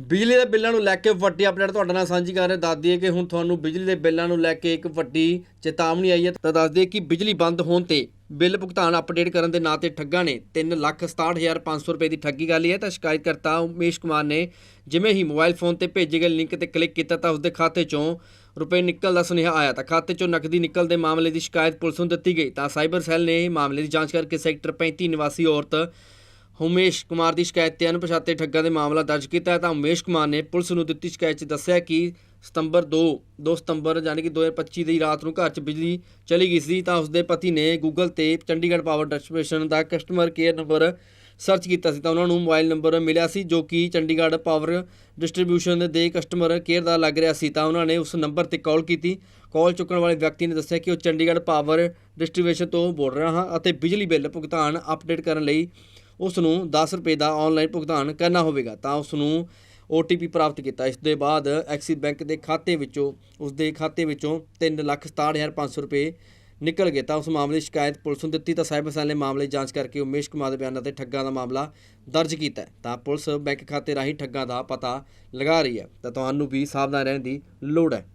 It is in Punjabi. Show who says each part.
Speaker 1: ਬਿਜਲੀ ਦੇ ਬਿੱਲਾਂ ਨੂੰ ਲੈ ਕੇ ਵੱਡੀ ਅਪਡੇਟ ਤੁਹਾਡੇ ਨਾਲ ਸਾਂਝੀ ਕਰ ਰਹੇ ਦੱਸ ਦਈਏ ਕਿ ਹੁਣ ਤੁਹਾਨੂੰ ਬਿਜਲੀ ਦੇ ਬਿੱਲਾਂ ਨੂੰ ਲੈ ਕੇ ਇੱਕ ਵੱਡੀ ਚੇਤਾਵਨੀ ਆਈ ਹੈ। ਤਾਂ ਦੱਸ ਦਈਏ ਕਿ ਬਿਜਲੀ ਬੰਦ ਹੋਣ ਤੇ ਬਿੱਲ ਭੁਗਤਾਨ ਅਪਡੇਟ ਕਰਨ ਦੇ ਨਾਂ ਤੇ ਠੱਗਾਂ ਨੇ 367500 ਰੁਪਏ ਦੀ ਠੱਗੀ ਕਰ ਲਈ ਹੈ। ਤਾਂ ਸ਼ਿਕਾਇਤਕਰਤਾ ਉਮੇਸ਼ ਕੁਮਾਰ ਨੇ ਜਿਵੇਂ ਹੀ ਮੋਬਾਈਲ ਫੋਨ ਤੇ ਭੇਜੇ ਗਏ ਲਿੰਕ ਤੇ ਕਲਿੱਕ ਕੀਤਾ ਤਾਂ ਉਸਦੇ ਖਾਤੇ ਚੋਂ ਰੁਪਏ ਨਿਕਲ ਦਾ ਸੁਨੇਹਾ ਆਇਆ। ਤਾਂ ਖਾਤੇ ਚੋਂ ਨਕਦੀ ਨਿਕਲ ਦੇ ਮਾਮਲੇ ਦੀ ਸ਼ਿਕਾਇਤ ਪੁਲਿਸ ਨੂੰ ਦਿੱਤੀ ਗਈ। ਤਾਂ ਸਾਈਬਰ ਸੈੱਲ ਨੇ ਮਾਮਲੇ ਦੀ ਜਾਂਚ ਕਰਕੇ ਸੈਕਟਰ 35 ਨਿਵਾਸੀ ਔਰਤ ਉਮੇਸ਼ ਕੁਮਾਰ ਦੀ ਸ਼ਿਕਾਇਤ ਤੇ ਅਣਪਛਾਤੇ ਠੱਗਾਂ ਦੇ ਮਾਮਲਾ ਦਰਜ ਕੀਤਾ ਹੈ ਤਾਂ ਉਮੇਸ਼ ਕੁਮਾਰ ਨੇ ਪੁਲਿਸ ਨੂੰ ਦਿੱਤੀ ਸ਼ਿਕਾਇਤ 'ਚ ਦੱਸਿਆ ਕਿ ਸਤੰਬਰ 2 2 ਸਤੰਬਰ ਯਾਨੀ ਕਿ 2025 ਦੀ ਰਾਤ ਨੂੰ ਘਰ 'ਚ ਬਿਜਲੀ ਚਲੀ ਗਈ ਸੀ ਤਾਂ ਉਸਦੇ ਪਤੀ ਨੇ ਗੂਗਲ ਤੇ ਚੰਡੀਗੜ੍ਹ ਪਾਵਰ ਡਿਸਟ੍ਰੀਬਿਊਸ਼ਨ ਦਾ ਕਸਟਮਰ ਕੇਅਰ ਨੰਬਰ ਸਰਚ ਕੀਤਾ ਸੀ ਤਾਂ ਉਹਨਾਂ ਨੂੰ ਮੋਬਾਈਲ ਨੰਬਰ ਮਿਲਿਆ ਸੀ ਜੋ ਕਿ ਚੰਡੀਗੜ੍ਹ ਪਾਵਰ ਡਿਸਟ੍ਰੀਬਿਊਸ਼ਨ ਦੇ ਕਸਟਮਰ ਕੇਅਰ ਦਾ ਲੱਗ ਰਿਹਾ ਸੀ ਤਾਂ ਉਹਨਾਂ ਨੇ ਉਸ ਨੰਬਰ ਤੇ ਕਾਲ ਕੀਤੀ। ਕਾਲ ਚੁੱਕਣ ਵਾਲੇ ਵਿਅਕਤੀ ਨੇ ਦੱਸਿਆ ਕਿ ਉਹ ਚੰਡੀਗੜ੍ਹ ਪਾਵਰ ਡਿਸਟ੍ਰੀਬਿਊਸ਼ਨ ਤੋਂ ਬੋਲ ਰਿਹਾ ਹਾਂ ਅਤੇ ਬਿਜਲੀ ਬਿੱਲ ਭੁਗਤਾਨ ਅਪਡੇਟ ਕਰਨ ਲਈ ਉਸ ਨੂੰ 10 ਰੁਪਏ ਦਾ ਆਨਲਾਈਨ ਭੁਗਤਾਨ ਕਰਨਾ ਹੋਵੇਗਾ, ਤਾਂ ਉਸ ਨੂੰ OTP ਪ੍ਰਾਪਤ ਕੀਤਾ। ਇਸ ਦੇ ਬਾਅਦ ਐਕਸਿਸ ਬੈਂਕ ਦੇ ਖਾਤੇ ਵਿੱਚੋਂ ਉਸ ਦੇ ਖਾਤੇ ਵਿੱਚੋਂ 367500 ਰੁਪਏ ਨਿਕਲ ਗਏ। ਤਾਂ ਉਸ ਮਾਮਲੇ ਦੀ ਸ਼ਿਕਾਇਤ ਪੁਲਿਸ ਨੂੰ ਦਿੱਤੀ, ਤਾਂ ਸਾਈਬਰ ਸੈੱਲ ਨੇ ਮਾਮਲੇ ਦੀ ਜਾਂਚ ਕਰਕੇ ਉਮੇਸ਼ ਕੁਮਾਰ ਦੇ ਬਿਆਨਾਂ ਤੇ ਠੱਗਾਂ ਦਾ ਮਾਮਲਾ ਦਰਜ ਕੀਤਾ। ਤਾਂ ਪੁਲਿਸ ਬੈਂਕ ਖਾਤੇ ਰਾਹੀਂ ਠੱਗਾਂ ਦਾ ਪਤਾ ਲਗਾ ਰਹੀ ਹੈ। ਤਾਂ ਤੁਹਾਨੂੰ ਵੀ ਸਾਵਧਾਨ ਰਹਿਣ ਦੀ ਲੋੜ ਹੈ।